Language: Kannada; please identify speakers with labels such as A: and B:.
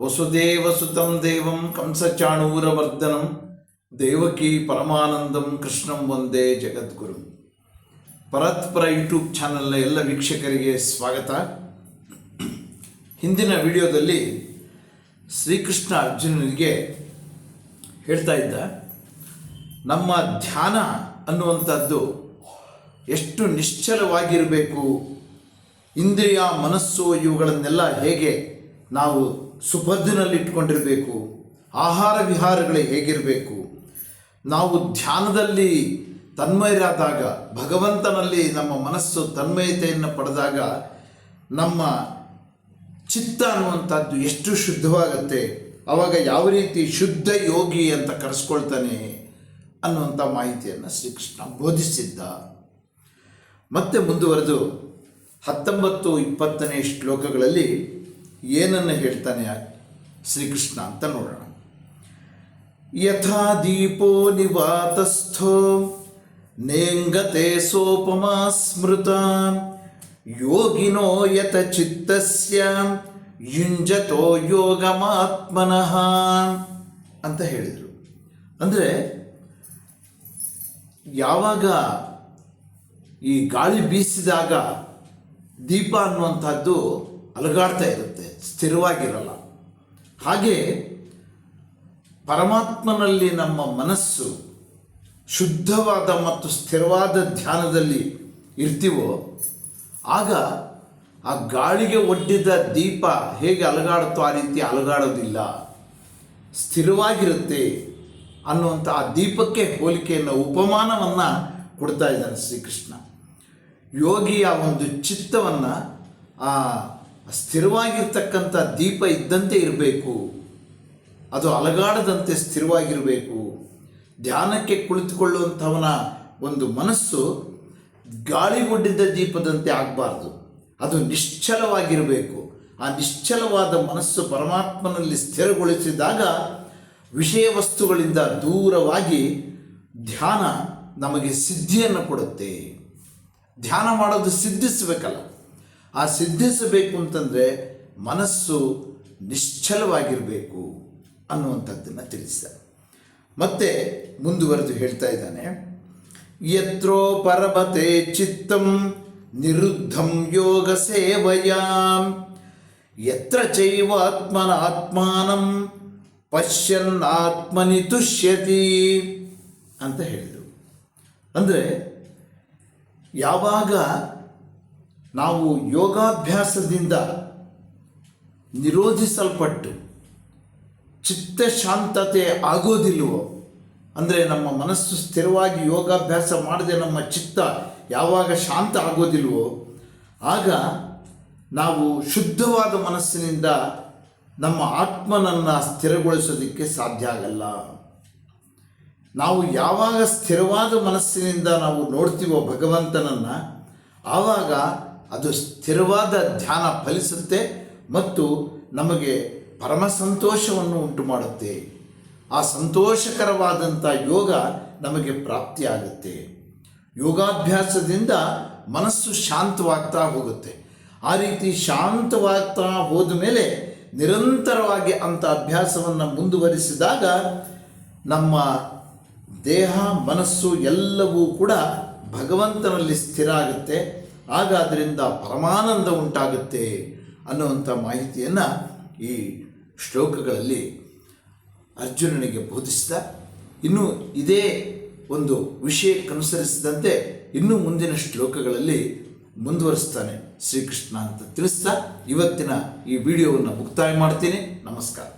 A: ವಸುದೇವಸುತಂ ದೇವಂ ಕಂಸಚಾಣೂರವರ್ಧನಂ ದೇವಕಿ ಪರಮಾನಂದಂ ಕೃಷ್ಣಂ ವಂದೇ ಜಗದ್ಗುರು ಪರತ್ಪರ ಯೂಟ್ಯೂಬ್ ಚಾನಲ್ನ ಎಲ್ಲ ವೀಕ್ಷಕರಿಗೆ ಸ್ವಾಗತ. ಹಿಂದಿನ ವಿಡಿಯೋದಲ್ಲಿ ಶ್ರೀಕೃಷ್ಣ ಅರ್ಜುನನಿಗೆ ಹೇಳ್ತಾ ಇದ್ದ, ನಮ್ಮ ಧ್ಯಾನ ಅನ್ನುವಂಥದ್ದು ಎಷ್ಟು ನಿಶ್ಚಲವಾಗಿರಬೇಕು ಇಂದ್ರಿಯ, ಮನಸ್ಸು ಇವುಗಳನ್ನೆಲ್ಲ ಹೇಗೆ ನಾವು ಸುಪರ್ದಿನಲ್ಲಿಟ್ಕೊಂಡಿರಬೇಕು ಆಹಾರ ವಿಹಾರಗಳು ಹೇಗಿರಬೇಕು, ನಾವು ಧ್ಯಾನದಲ್ಲಿ ತನ್ಮಯರಾದಾಗ, ಭಗವಂತನಲ್ಲಿ ನಮ್ಮ ಮನಸ್ಸು ತನ್ಮಯತೆಯನ್ನು ಪಡೆದಾಗ ನಮ್ಮ ಚಿತ್ತ ಅನ್ನುವಂಥದ್ದು ಎಷ್ಟು ಶುದ್ಧವಾಗತ್ತೆ ಆವಾಗ ಯಾವ ರೀತಿ ಶುದ್ಧ ಯೋಗಿ ಅಂತ ಕರೆಸ್ಕೊಳ್ತಾನೆ ಅನ್ನುವಂಥ ಮಾಹಿತಿಯನ್ನು ಶ್ರೀಕೃಷ್ಣ ಬೋಧಿಸಿದ್ದ. ಮತ್ತೆ ಮುಂದುವರೆದು ಹತ್ತೊಂಬತ್ತು ಇಪ್ಪತ್ತನೇ ಶ್ಲೋಕಗಳಲ್ಲಿ ಏನನ್ನು ಹೇಳ್ತಾನೆ ಶ್ರೀಕೃಷ್ಣ ಅಂತ ನೋಡೋಣ. ಯಥಾ ದೀಪೋ ನಿವಾತಸ್ಥೋ ನೇಂಗತೆ ಸೋಪಮಾ ಸ್ಮೃತ ಯೋಗಿನೋ ಯತ ಚಿತ್ತಸ್ಯ ಯುಂಜತೋ ಯೋಗಮಾತ್ಮನಃ ಅಂತ ಹೇಳಿದರು. ಅಂದರೆ ಯಾವಾಗ ಈ ಗಾಳಿ ಬೀಸಿದಾಗ ದೀಪ ಅನ್ನುವಂಥದ್ದು ಅಲುಗಾಡ್ತಾ ಇರುತ್ತೆ, ಸ್ಥಿರವಾಗಿರಲ್ಲ. ಹಾಗೆ ಪರಮಾತ್ಮನಲ್ಲಿ ನಮ್ಮ ಮನಸ್ಸು ಶುದ್ಧವಾದ ಮತ್ತು ಸ್ಥಿರವಾದ ಧ್ಯಾನದಲ್ಲಿ ಇರ್ತೀವೋ, ಆಗ ಆ ಗಾಳಿಗೆ ಒಡ್ಡಿದ ದೀಪ ಹೇಗೆ ಅಲುಗಾಡುತ್ತೋ ಆ ರೀತಿ ಅಲುಗಾಡೋದಿಲ್ಲ. ಸ್ಥಿರವಾಗಿರುತ್ತೆ ಅನ್ನುವಂಥ ಆ ದೀಪಕ್ಕೆ ಹೋಲಿಕೆಯನ್ನು, ಉಪಮಾನವನ್ನು ಕೊಡ್ತಾ ಇದ್ದಾನೆ ಶ್ರೀಕೃಷ್ಣ. ಯೋಗಿಯ ಒಂದು ಚಿತ್ತವನ್ನು, ಆ, ಸ್ಥಿರವಾಗಿರ್ತಕ್ಕಂಥ ದೀಪ ಇದ್ದಂತೆ ಇರಬೇಕು. ಅದು ಅಲಗಾಡದಂತೆ ಸ್ಥಿರವಾಗಿರಬೇಕು. ಧ್ಯಾನಕ್ಕೆ ಕುಳಿತುಕೊಳ್ಳುವಂಥವನ ಒಂದು ಮನಸ್ಸು ಗಾಳಿಗೊಡ್ಡಿದ್ದ ದೀಪದಂತೆ ಆಗಬಾರ್ದು. ಅದು ನಿಶ್ಚಲವಾಗಿರಬೇಕು. ಆ ನಿಶ್ಚಲವಾದ ಮನಸ್ಸು ಪರಮಾತ್ಮನಲ್ಲಿ ಸ್ಥಿರಗೊಳಿಸಿದಾಗ ವಿಷಯ ವಸ್ತುಗಳಿಂದ ದೂರವಾಗಿ ಧ್ಯಾನ ನಮಗೆ ಸಿದ್ಧಿಯನ್ನು ಕೊಡುತ್ತೆ. ಧ್ಯಾನ ಮಾಡೋದು ಸಿದ್ಧಿಸಬೇಕಲ್ಲ. ಆ ಸಿದ್ಧಿಸಬೇಕು ಅಂತಂದರೆ ಮನಸ್ಸು ನಿಶ್ಚಲವಾಗಿರಬೇಕು ಅನ್ನುವಂಥದ್ದನ್ನು ತಿಳಿಸಿದ. ಮತ್ತೆ ಮುಂದುವರೆದು ಹೇಳ್ತಾ ಇದ್ದಾನೆ, ಯತ್ರೋ ಪರಮತೆ ಚಿತ್ತಂ ನಿರುದ್ಧಂ ಯೋಗ ಸೇವಯಾಂ, ಯತ್ರ ಚೈವಾತ್ಮನ ಆತ್ಮಾನಂ ಪಶ್ಯನ್ ಆತ್ಮನಿ ತುಷ್ಯತಿ ಅಂತ ಹೇಳಿದರು. ಅಂದರೆ ಯಾವಾಗ ನಾವು ಯೋಗಾಭ್ಯಾಸದಿಂದ ನಿರೋಧಿಸಲ್ಪಟ್ಟು ಚಿತ್ತ ಶಾಂತತೆ ಆಗೋದಿಲ್ಲವೋ ಅಂದರೆ ನಮ್ಮ ಮನಸ್ಸು ಸ್ಥಿರವಾಗಿ ಯೋಗಾಭ್ಯಾಸ ಮಾಡದೆ ನಮ್ಮ ಚಿತ್ತ ಯಾವಾಗ ಶಾಂತ ಆಗೋದಿಲ್ವೋ, ಆಗ ನಾವು ಶುದ್ಧವಾದ ಮನಸ್ಸಿನಿಂದ ನಮ್ಮ ಆತ್ಮನನ್ನು ಸ್ಥಿರಗೊಳಿಸೋದಕ್ಕೆ ಸಾಧ್ಯ ಆಗಲ್ಲ. ನಾವು ಯಾವಾಗ ಸ್ಥಿರವಾದ ಮನಸ್ಸಿನಿಂದ ನಾವು ನೋಡ್ತೀವೋ ಭಗವಂತನನ್ನು, ಆವಾಗ ಅದು ಸ್ಥಿರವಾದ ಧ್ಯಾನ ಫಲಿಸುತ್ತೆ ಮತ್ತು ನಮಗೆ ಪರಮ ಸಂತೋಷವನ್ನು ಉಂಟು ಮಾಡುತ್ತೆ. ಆ ಸಂತೋಷಕರವಾದಂಥ ಯೋಗ ನಮಗೆ ಪ್ರಾಪ್ತಿಯಾಗುತ್ತೆ. ಯೋಗಾಭ್ಯಾಸದಿಂದ ಮನಸ್ಸು ಶಾಂತವಾಗ್ತಾ ಹೋಗುತ್ತೆ. ಆ ರೀತಿ ಶಾಂತವಾಗ್ತಾ ಹೋದ ಮೇಲೆ ನಿರಂತರವಾಗಿ ಅಂಥ ಅಭ್ಯಾಸವನ್ನು ಮುಂದುವರಿಸಿದಾಗ ನಮ್ಮ ದೇಹ, ಮನಸ್ಸು ಎಲ್ಲವೂ ಕೂಡ ಭಗವಂತನಲ್ಲಿ ಸ್ಥಿರ ಆಗುತ್ತೆ. ಆಗ ಅದರಿಂದ ಪರಮಾನಂದ ಉಂಟಾಗುತ್ತೆ ಅನ್ನುವಂಥ ಮಾಹಿತಿಯನ್ನು ಈ ಶ್ಲೋಕಗಳಲ್ಲಿ ಅರ್ಜುನನಿಗೆ ಬೋಧಿಸಿದ. ಇನ್ನು ಇದೇ ಒಂದು ವಿಷಯಕ್ಕನುಸರಿಸಿದಂತೆ ಇನ್ನೂ ಮುಂದಿನ ಶ್ಲೋಕಗಳಲ್ಲಿ ಮುಂದುವರಿಸ್ತಾನೆ ಶ್ರೀಕೃಷ್ಣ ಅಂತ ತಿಳಿಸ್ತಾ ಇವತ್ತಿನ ಈ ವಿಡಿಯೋವನ್ನು ಮುಕ್ತಾಯ ಮಾಡ್ತೀನಿ. ನಮಸ್ಕಾರ.